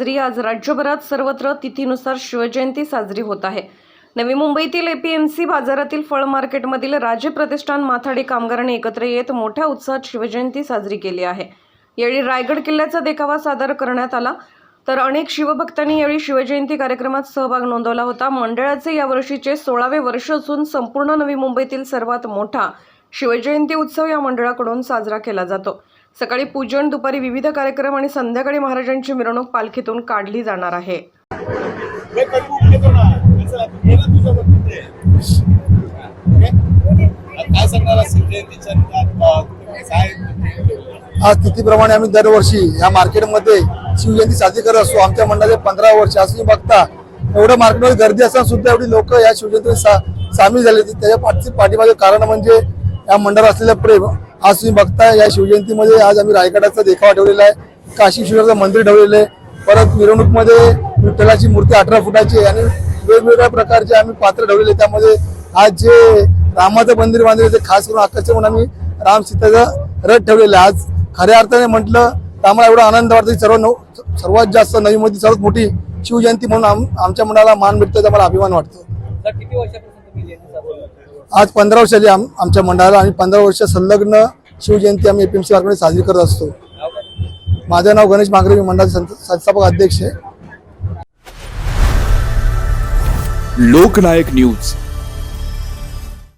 साजरी. आज राज्यभरात सर्वत्र तिथीनुसार शिवजयंती साजरी होत आहे. नवी मुंबईतील एपीएमसी बाजारातील फळ मार्केटमधील राजे प्रतिष्ठान माथाडी कामगारांनी एकत्र येत मोठ्या उत्साहात शिवजयंती साजरी केली आहे. यावेळी रायगड किल्ल्याचा देखावा सादर करण्यात आला. तर अनेक शिवभक्तांनी यावेळी शिवजयंती कार्यक्रमात सहभाग नोंदवला होता. मंडळाचे यावर्षीचे सोळावे वर्ष असून संपूर्ण नवी मुंबईतील सर्वात मोठा शिवजयंती उत्सव या मंडळाकडून साजरा केला जातो. सकाळी पूजन दुपारी विविध कार्यक्रम आणि संध्याकाळी महाराजांची मिरवणूक पालखीतून काढली जाणार आहे. आज तिथीप्रमाणे आम्ही दरवर्षी या मार्केटमध्ये शिवजयंती साजरी करत असतो. आमच्या मंडळाचे पंधरा वर्ष. असं तुम्ही बघता एवढं मार्केटमध्ये गर्दी असताना सुद्धा एवढी लोक या शिवजयंतीमध्ये सा सामील झाली होती त्याच्या पाठी पाठीमागे कारण म्हणजे या मंडळावर असलेलं प्रेम. आज तुम्ही बघताय या शिवजयंतीमध्ये आज आम्ही रायगडाचा देखावा ठेवलेला आहे. काशी मंदिर ठेवलेलं आहे. परत मिरवणूकमध्ये विठ्ठलाची मूर्ती अठरा फुटाची आणि वेगवेगळ्या प्रकारचे आम्ही पात्र ठेवलेले त्यामध्ये आज जे रामाचं मंदिर बांधलेलं ते खास करून आकर्षण म्हणून आम्ही राम सीताचा रथ ठेवलेला आहे. आज खऱ्या अर्थाने म्हटलं तर आम्हाला एवढा आनंद वाटतो की सर्व सर्वात जास्त नवी मोदी सर्वात मोठी शिवजयंती म्हणून आम- आमच्या मनाला मान भेटतो त्याचा मला अभिमान वाटतो आज पंधरा वर्ष झाली आम- आमच्या मंडळाला आणि पंधरा वर्ष संलग्न शिवजयंती आम्ही एपीएमसी मार्केटमध्ये साजरी करत असतो. माझं नाव गणेश मांगरे मी मंडळाचे संत- संस्थापक अध्यक्ष आहे. लोकनायक न्यूज.